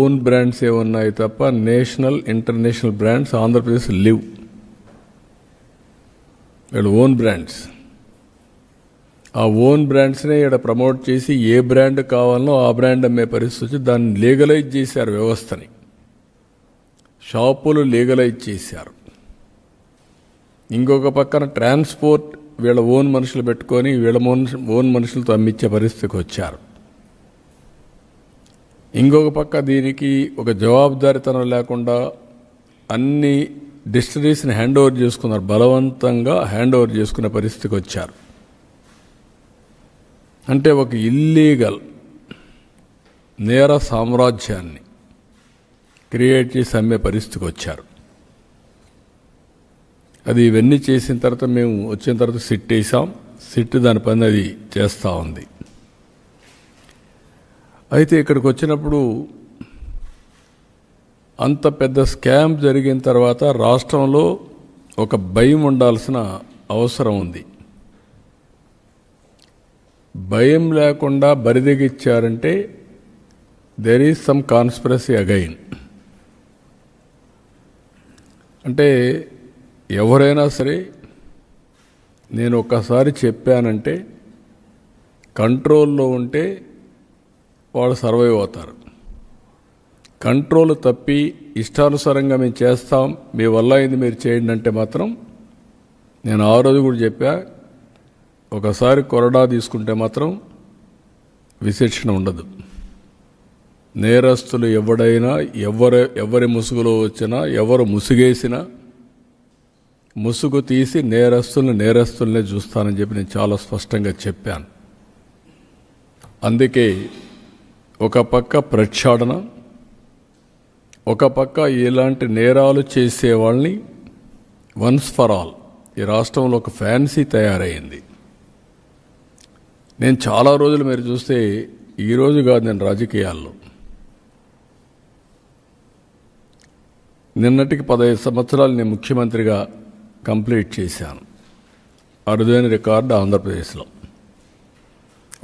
Own brands ఏమున్నాయి తప్ప national international brands Andhra Pradesh live. వీళ్ళు ఓన్ బ్రాండ్స్ ఆ ఓన్ బ్రాండ్స్నే ఇక్కడ ప్రమోట్ చేసి ఏ బ్రాండ్ కావాలనో ఆ బ్రాండ్ అమ్మే పరిస్థితి వచ్చి దాన్ని లీగలైజ్ చేశారు వ్యవస్థని. షాపులు లీగలైజ్ చేశారు. ఇంకొక పక్కన ట్రాన్స్పోర్ట్ వీళ్ళ ఓన్ మనుషులు పెట్టుకొని వీళ్ళ మనుషు ఓన్ మనుషులతో అమ్మించే పరిస్థితికి వచ్చారు. ఇంకొక పక్క దీనికి ఒక జవాబుదారితనం లేకుండా అన్ని డిస్టరీస్ని హ్యాండ్ ఓవర్ చేసుకున్నారు. బలవంతంగా హ్యాండ్ ఓవర్ చేసుకునే పరిస్థితికి వచ్చారు. అంటే ఒక ఇల్లీగల్ నేర సామ్రాజ్యాన్ని క్రియేట్ చేసి అమ్మే పరిస్థితికి వచ్చారు. అది ఇవన్నీ చేసిన తర్వాత మేము వచ్చిన తర్వాత సిట్ వేసాం సిట్ దాని పని అది చేస్తూ ఉంది. అయితే ఇక్కడికి వచ్చినప్పుడు అంత పెద్ద స్కామ్ జరిగిన తర్వాత రాష్ట్రంలో ఒక భయం ఉండాల్సిన అవసరం ఉంది. భయం లేకుండా బరిదిగిచ్చారంటే there is some conspiracy again అంటే ఎవరైనా సరే నేను ఒక్కసారి చెప్పానంటే కంట్రోల్లో ఉంటే వాళ్ళు సర్వైవ్ అవుతారు. కంట్రోల్ తప్పి ఇష్టానుసారంగా మేము చేస్తాం. మీ వల్ల అయింది మీరు చేయండి అంటే మాత్రం నేను ఆ రోజు కూడా చెప్పా ఒకసారి కొరడా తీసుకుంటే మాత్రం విశిక్షణ ఉండదు. నేరస్తులు ఎవడైనా ఎవరు ఎవరి ముసుగులో వచ్చినా ఎవరు ముసుగేసినా ముసుగు తీసి నేరస్తుల్ని నేరస్తుల్నే చూస్తానని చెప్పి నేను చాలా స్పష్టంగా చెప్పాను. అందుకే ఒక పక్క ప్రక్షాళన ఒక పక్క ఇలాంటి నేరాలు చేసే వాళ్ళని వన్స్ ఫర్ ఆల్ ఈ రాష్ట్రంలో ఒక ఫ్యాన్సీ తయారైంది. నేను చాలా రోజులు మీరు చూస్తే ఈరోజు కాదు నేను రాజకీయాల్లో. నిన్నటికి పదహైదు సంవత్సరాలు నేను ముఖ్యమంత్రిగా కంప్లీట్ చేశాను. అరుదైన రికార్డు ఆంధ్రప్రదేశ్లో.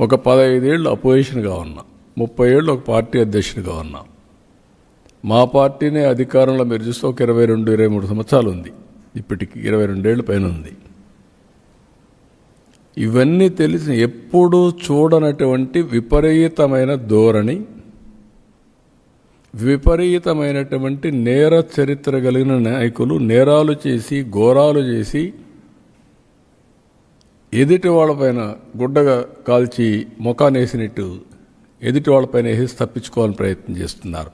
ఒక పదహైదేళ్ళు అపోజిషన్గా ఉన్నా. ముప్పై ఏళ్ళు ఒక పార్టీ అధ్యక్షుడిగా ఉన్నా. మా పార్టీనే అధికారంలో మీరు చూస్తే ఒక ఇరవై రెండు ఇరవై మూడు సంవత్సరాలు ఉంది. ఇప్పటికి ఇరవై రెండేళ్ళు పైన ఉంది. ఇవన్నీ తెలిసి ఎప్పుడూ చూడనటువంటి విపరీతమైన ధోరణి విపరీతమైనటువంటి నేర చరిత్ర కలిగిన నాయకులు నేరాలు చేసి ఘోరాలు చేసి ఎదుటి వాళ్ళపైన గుడ్డగా కాల్చి ముఖానేసినట్టు ఎదుటి వాళ్ళపైన వేసి తప్పించుకోవాలని ప్రయత్నం చేస్తున్నారు.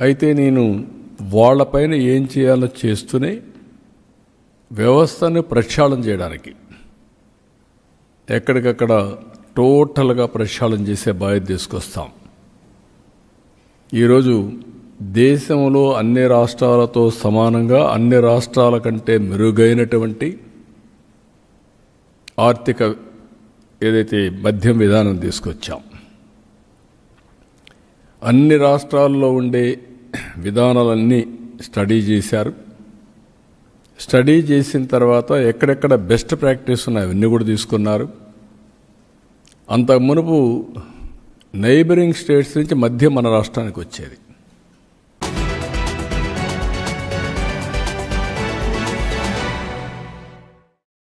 అయితే నేను వాళ్ళపైన ఏం చేయాలో చేస్తూనే వ్యవస్థను ప్రక్షాళన చేయడానికి ఎక్కడికక్కడ టోటల్గా ప్రక్షాళన చేసే బాధ్యత తీసుకొస్తాం. ఈరోజు దేశంలో అన్ని రాష్ట్రాలతో సమానంగా అన్ని రాష్ట్రాల కంటే మెరుగైనటువంటి ఆర్థిక ఏదైతే మద్యం విధానం తీసుకొచ్చాం అన్ని రాష్ట్రాల్లో ఉండే విధానాలన్నీ స్టడీ చేశారు. స్టడీ చేసిన తర్వాత ఎక్కడెక్కడ బెస్ట్ ప్రాక్టీస్ ఉన్నాయి అవన్నీ కూడా తీసుకున్నారు. అంతకు మునుపు నైబరింగ్ స్టేట్స్ నుంచి మధ్య మన రాష్ట్రానికి వచ్చేది.